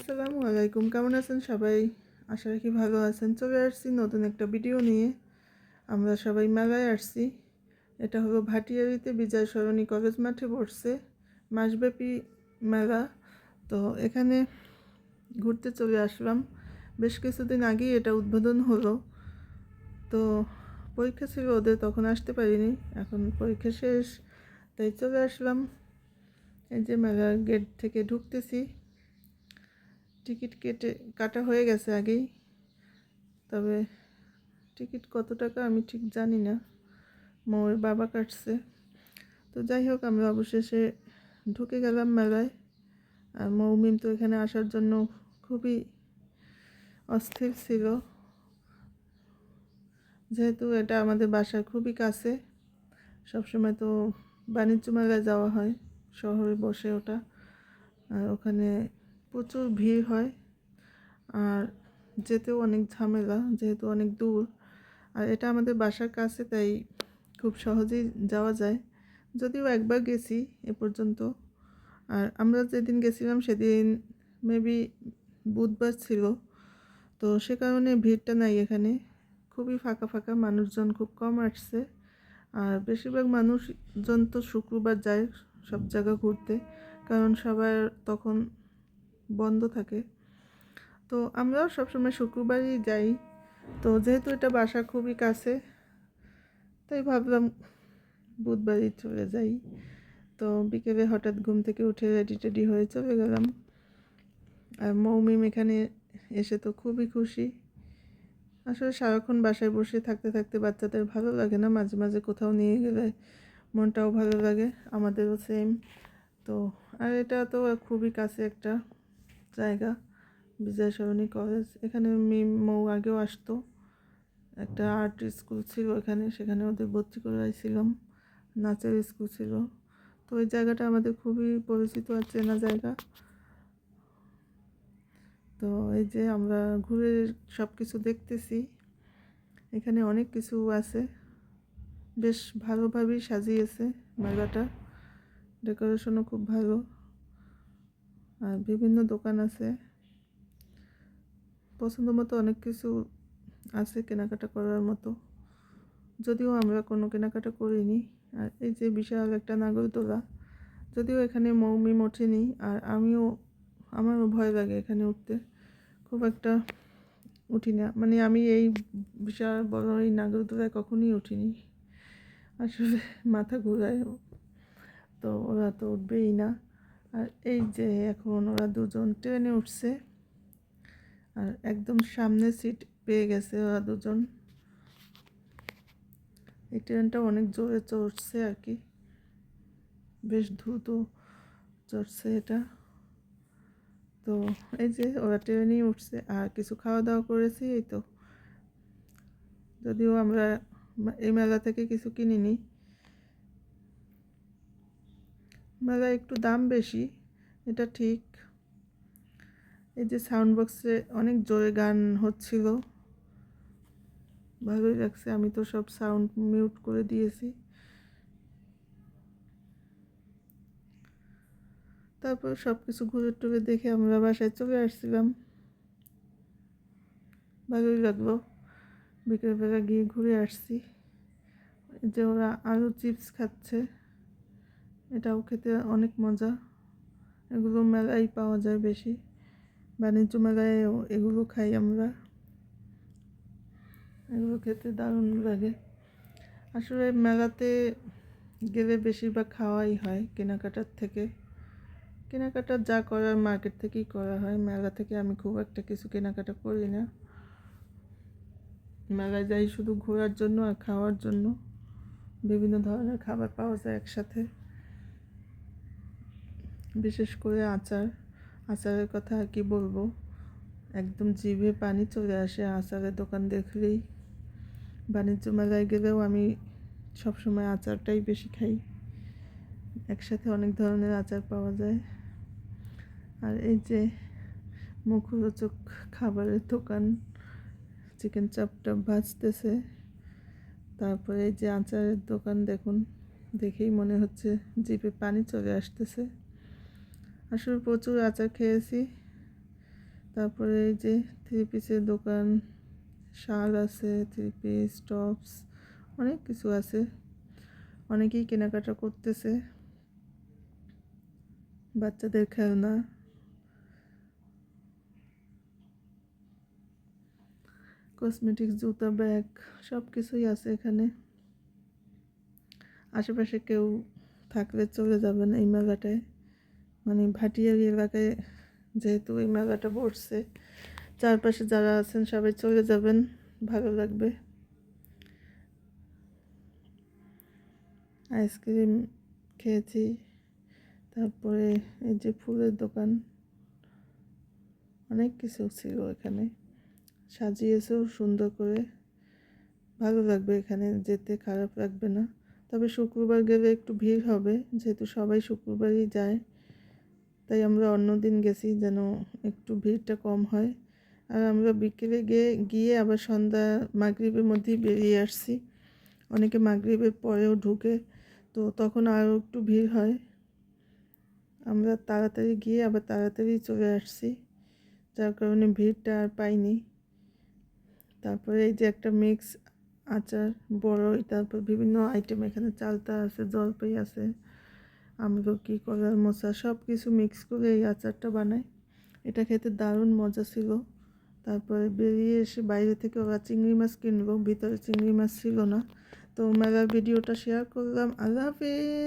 আসসালামু আলাইকুম, কেমন আছেন সবাই? আশা রাখি ভালো আছেন। চলে আসছি নতুন একটা ভিডিও নিয়ে। আমরা সবাই মেলায় আসছি। এটা হলো ভাটিয়ারিতে বিজয় সরণী কলেজ মাঠে বসছে মাসব্যাপী মেলা। তো এখানে ঘুরতে চলে আসলাম। বেশ কিছুদিন আগেই এটা উদ্বোধন হলো। তো পরীক্ষা ছিল ওদের, তখন আসতে পারিনি। এখন পরীক্ষা শেষ, তাই চলে আসলাম। এই যে মেলার গেট থেকে ঢুকতেছি। টিকিট কেটে, কাটা হয়ে গেছে আগেই। তবে টিকিট কত টাকা আমি ঠিক জানি না। মৌয়ের বাবা কাটছে। তো যাই হোক আমরা অবশেষে ঢুকে গেলাম মেলায়। আর মৌমিম তো এখানে আসার জন্য খুবই অস্থির ছিল। যেহেতু এটা আমাদের বাসার খুবই কাছে, সবসময় তো বাণিজ্য মেলায় যাওয়া হয়, শহরে বসে ওটা। আর ওখানে প্রচুর ভিড় হয় আর যেতেও অনেক ঝামেলা, যেহেতু অনেক দূর। আর এটা আমাদের বাসার কাছে, তাই খুব সহজেই যাওয়া যায়। যদিও একবার গেছি এ পর্যন্ত। আর আমরা যেদিন গেছিলাম সেদিন মেবি বুধবার ছিল। তো সে কারণে ভিড়টা নাই এখানে। খুবই ফাঁকা ফাঁকা মানুষজন খুব কম আসছে। আর বেশিরভাগ মানুষজন তো শুক্রবার যায় সব জায়গা ঘুরতে। কারণ সবার তখন বন্ধ থাকে। তো আমরাও সবসময় শুক্রবারই যাই। তো যেহেতু এটা বাসা খুবই কাছে, তাই ভাবলাম বুধবারই চলে যাই। তো বিকেলে হঠাৎ ঘুম থেকে উঠে রেডি টেডি হয়ে চলে গেলাম। আর মৌমিম এখানে এসে তো খুবই খুশি। আসলে সারাক্ষণ বাসায় বসে থাকতে থাকতে বাচ্চাদের ভালো লাগে না, মাঝে মাঝে কোথাও নিয়ে গেলে মনটাও ভালো লাগে, আমাদেরও সেম তো, আর এটা তো খুবই কাছে একটা জায়গা, বিজয় সরণী কলেজ এখানে মিম মৌ আগেও আসতো। একটা আর্ট স্কুল ছিল এখানে সেখানে ওদের ভর্তি করাইছিলাম নাচের স্কুল ছিল। তো ওই জায়গাটা আমাদের খুবই পরিচিত আর চেনা জায়গা। তো এই যে আমরা ঘুরে সব কিছু দেখতেছি। এখানে অনেক কিছু আছে। বেশ ভালোভাবেই সাজিয়েছে মেলাটা। ডেকোরেশনও খুব ভালো। আর বিভিন্ন দোকান আছে। পছন্দ মতো অনেক কিছু আছে কেনাকাটা করার মতো। যদিও আমরা কোনো কেনাকাটা করিনি। আর এই যে বিশাল একটা নাগরদোলা, যদিও এখানে মৌমি ওঠেনি আর আমিও, আমারও ভয় লাগে এখানে উঠতে। খুব একটা উঠি না। মানে আমি এই বিশাল বড় এই নাগরদোলায় কখনই উঠিনি। আসলে মাথা ঘুরায় তো ওরা তো উঠবেই না। আর এই যে এখন ওরা দুজন ট্রেনে উঠছে, আর একদম সামনে সিট পেয়ে গেছে ওরা দুজন। এই ট্রেনটা অনেক জোরে চড়ছে আর কি, বেশ দ্রুত চড়ছে এটা। তো এই যে ওরা ট্রেনেই উঠছে, আর কিছু খাওয়া দাওয়া করেছি, এই তো। যদিও আমরা এই মেলা থেকে কিছু কিনিনি মেলা একটু দাম বেশি, এটা ঠিক। এই যে সাউন্ড বক্সে অনেক জোরে গান হচ্ছিল, ভালোই লাগছে। আমি তো সব সাউন্ড মিউট করে দিয়েছি। তারপর সব কিছু ঘুরে টুরে দেখে আমরা বাসায় চলে আসছিলাম। ভালোই লাগল। বিকেলবেলা গিয়ে ঘুরে আসছি। যে ওরা আলু চিপস খাচ্ছে। এটাও খেতে অনেক মজা। এগুলো মেলায় পাওয়া যায় বেশি। বাণিজ্য মেলায় এগুলো খাই আমরা। এগুলো খেতে দারুণ লাগে। আসলে মেলাতে গেলে বেশিরভাগ খাওয়াই হয় কেনাকাটার থেকে। কেনাকাটা যা করার মার্কেট থেকেই করা হয়। মেলা থেকে আমি খুব একটা কিছু কেনাকাটা করি না। মেলায় যাই শুধু ঘোরার জন্য আর খাওয়ার জন্য। বিভিন্ন ধরনের খাবার পাওয়া যায় একসাথে। বিশেষ করে আচার, আচারের কথা আর কি বলব। একদম জিভে পানি চলে আসে আচারের দোকান দেখলেই। বাণিজ্য মেলায় গেলেও আমি সবসময় আচারটাই বেশি খাই। একসাথে অনেক ধরনের আচার পাওয়া যায়। আর এই যে মুখরোচক খাবারের দোকান, চিকেন চাপটা ভাজতেছে। তারপরে এই যে আচারের দোকান দেখুন, দেখেই মনে হচ্ছে জিভে পানি চলে আসতেছে। আসলে প্রচুর আচার খেয়েছি। তারপরে এই যে থ্রি পিসের দোকান, শাল আছে থ্রি পিস টপস অনেক কিছু আছে। অনেকেই কেনাকাটা করতেছে। বাচ্চাদের খেলনা। কসমেটিক্স জুতা ব্যাগ সব কিছুই আছে এখানে। আশেপাশে কেউ থাকলে চলে যাবেন এই মেলাটায়। মানে ভাটিয়ারি এলাকায় যেহেতু এই মেলাটা বসছে চারপাশে যারা আছেন সবাই চলে যাবেন, ভালো লাগবে। আইসক্রিম খেয়েছি, তারপরে এই যে ফুলের দোকান, অনেক কিছু ছিল এখানে। সাজিয়েছেও সুন্দর করে, ভালো লাগবে এখানে যেতে, খারাপ লাগবে না। তবে শুক্রবার গেলে একটু ভিড় হবে, যেহেতু সবাই শুক্রবারই যায়। তাই আমরা অন্য দিন গেছি যেন একটু ভিড়টা কম হয়। আর আমরা বিকেলে গিয়ে গিয়ে আবার সন্ধ্যা মাগরিবের মধ্যেই বেরিয়ে আসছি। অনেকে মাগরিবের পরেও ঢুকে, তো তখন আরও একটু ভিড় হয়। আমরা তাড়াতাড়ি গিয়ে আবার তাড়াতাড়ি চলে আসছি, যার কারণে ভিড়টা আর পাইনি। তারপরে এই যে একটা মিক্স আচার, বড়ই, তারপর বিভিন্ন আইটেম এখানে চালতা আছে, জলপাই আছে আমলকি কলার মশা সব কিছু মিক্স করে এই আচারটা বানাই। এটা খেতে দারুণ মজা ছিল। তারপরে বেরিয়ে এসে বাইরে থেকে ওরা চিংড়ি মাছ কিনবো ভিতরে চিংড়ি মাছ ছিল না। তো মেলার ভিডিওটা শেয়ার করলাম। আল্লাহ হাফিজ!